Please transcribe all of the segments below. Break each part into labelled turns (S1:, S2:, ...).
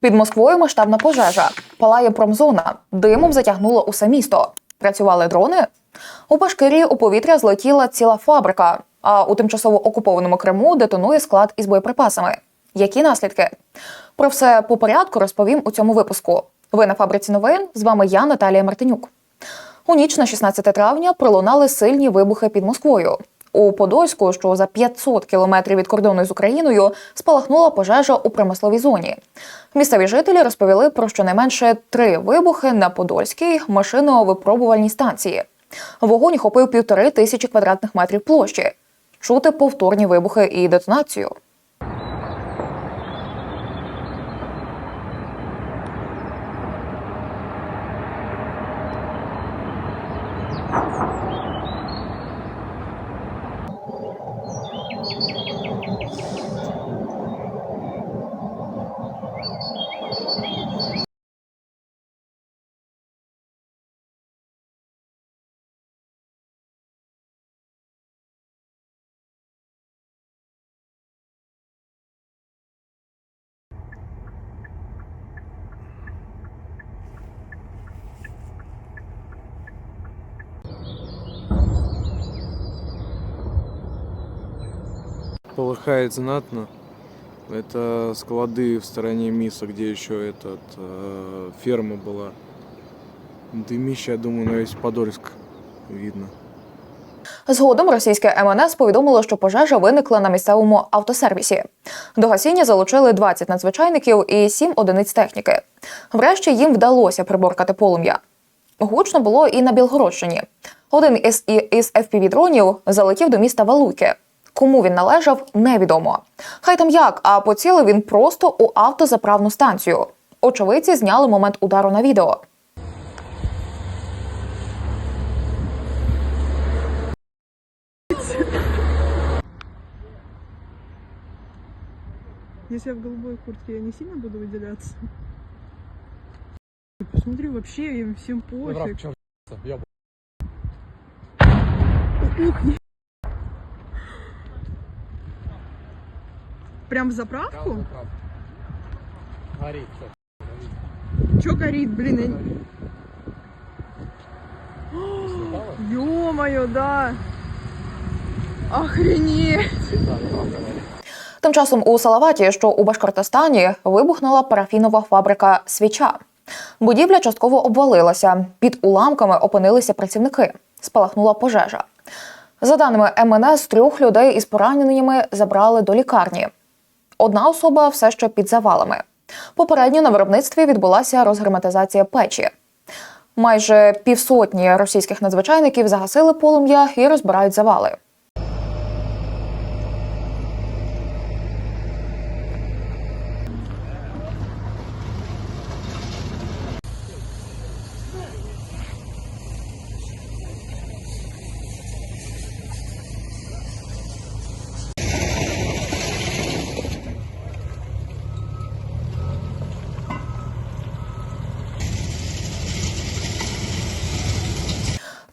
S1: Під Москвою масштабна пожежа. Палає промзона. Димом затягнуло усе місто. Працювали дрони. У Башкирії у повітря злетіла ціла фабрика. А у тимчасово окупованому Криму детонує склад із боєприпасами. Які наслідки? Про все по порядку розповім у цьому випуску. Ви на фабриці новин. З вами я, Наталія Мартинюк. У ніч на 16 травня пролунали сильні вибухи під Москвою. У Подольську, що за 500 кілометрів від кордону з Україною, спалахнула пожежа у промисловій зоні. Місцеві жителі розповіли про щонайменше три вибухи на Подольській машиновипробувальній станції. Вогонь охопив півтори тисячі квадратних метрів площі. Чути повторні вибухи і детонацію.
S2: Полыхает знатно. Это склады в стороне Миса, где еще этот э, ферма была. Дымище, я думаю, на весь Подольск видно.
S1: Згодом російське МНС повідомило, що пожежа виникла на місцевому автосервісі. До гасіння залучили 20 надзвичайників і 7 одиниць техніки. Врешті їм вдалося приборкати полум'я. Гучно було і на Білгородщині. Один із, і- із FPV-дронів залетів до міста Валуйки. Кому він належав, невідомо. Хай там як, а поцілив він просто у автозаправну станцію. Очевидці зняли момент удару на відео.
S3: Если я в голубой куртке, я не сильно буду выделяться? Посмотри, вообще им всем пофиг. Ух, ни- Прям в заправку?
S2: Горит.
S3: Чё горит, блин? я не- Ё-моё, да. Охренеть.
S1: Тим часом у Салаваті, що у Башкортостані, вибухнула парафінова фабрика свіча. Будівля частково обвалилася. Під уламками опинилися працівники. Спалахнула пожежа. За даними МНС, трьох людей із пораненнями забрали до лікарні. Одна особа все ще під завалами. Попередньо на виробництві відбулася розгерметизація печі. Майже півсотні російських надзвичайників загасили полум'я і розбирають завали.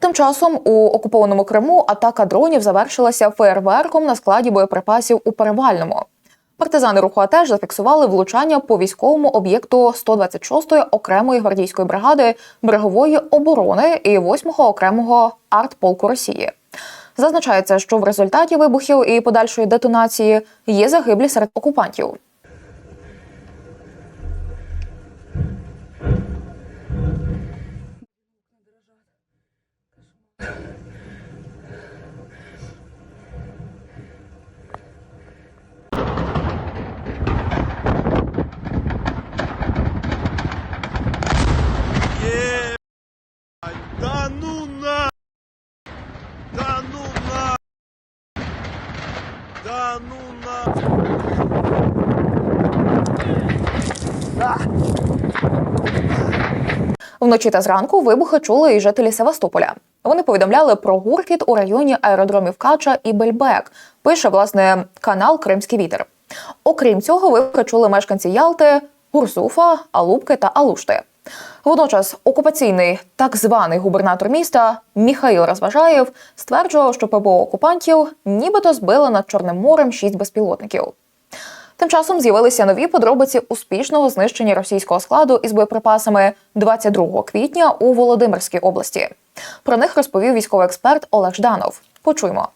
S1: Тим часом у окупованому Криму атака дронів завершилася феєрверком на складі боєприпасів у Перевальному. Партизани руху АТЕШ зафіксували влучання по військовому об'єкту 126-ї окремої гвардійської бригади берегової оборони і 8-го окремого артполку Росії. Зазначається, що в результаті вибухів і подальшої детонації є загиблі серед окупантів.
S4: Да ну на! Да ну на! Да ну на!
S1: Вночі та зранку вибухи чули і жителі Севастополя. Вони повідомляли про гуркіт у районі аеродромів Кача і Бельбек. Пише власне канал Кримський вітер. Окрім цього, вибухи чули мешканці Ялти, Гурсуфа, Алубки та Алушти. Водночас окупаційний так званий губернатор міста Міхаїл Розважаєв стверджував, що ППО окупантів нібито збили над Чорним морем шість безпілотників. Тим часом з'явилися нові подробиці успішного знищення російського складу із боєприпасами 22 квітня у Володимирській області. Про них розповів військовий експерт Олег Жданов. Почуємо.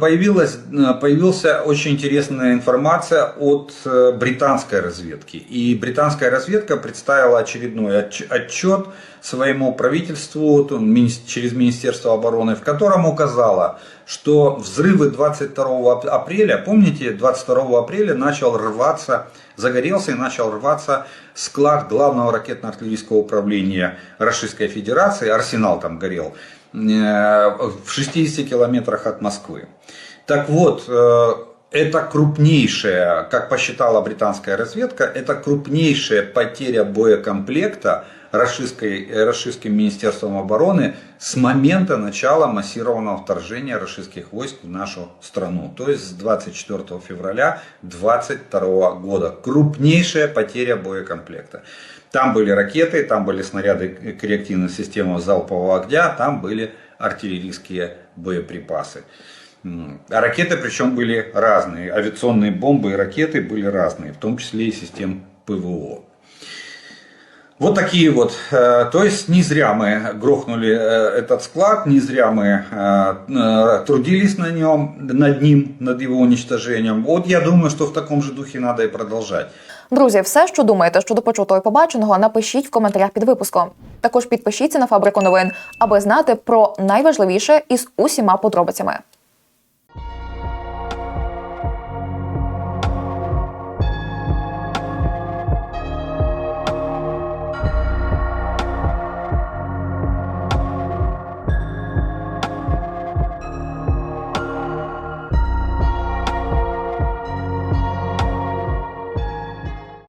S5: Появилась, э, появился очень интересная информация от э, британской разведки. И британская разведка представила очередной отч- отчет своему правительству через Министерство обороны, в котором указала, что взрывы 22 ап- апреля, помните, 22 апреля начал рваться, загорелся и начал рваться склад главного ракетно-артиллерийского управления Российской Федерации, арсенал там горел, э, в 60 километрах от Москвы. Так вот, э, это крупнейшая, как посчитала британская разведка, это крупнейшая потеря боекомплекта российской, э, российским Министерством обороны с момента начала массированного вторжения российских войск в нашу страну, то есть с 24 февраля 2022 года. Крупнейшая потеря боекомплекта. Там были ракеты, там были снаряды к реактивным системам залпового огня, там были артиллерийские боеприпасы. А ракеты причем были разные. Авиационные бомбы и ракеты были разные, в том числе и систем ПВО. Вот такие вот. э, То есть не зря мы грохнули э, этот склад, не зря мы э, э, трудились на нем, над ним, над его уничтожением. Вот я думаю, что в таком же духе надо и продолжать.
S1: Друзі, все, що думаєте щодо почутого і побаченого, напишіть в коментарях під випуском. Також підпишіться на фабрику новин, аби знати про найважливіше із усіма подробицями.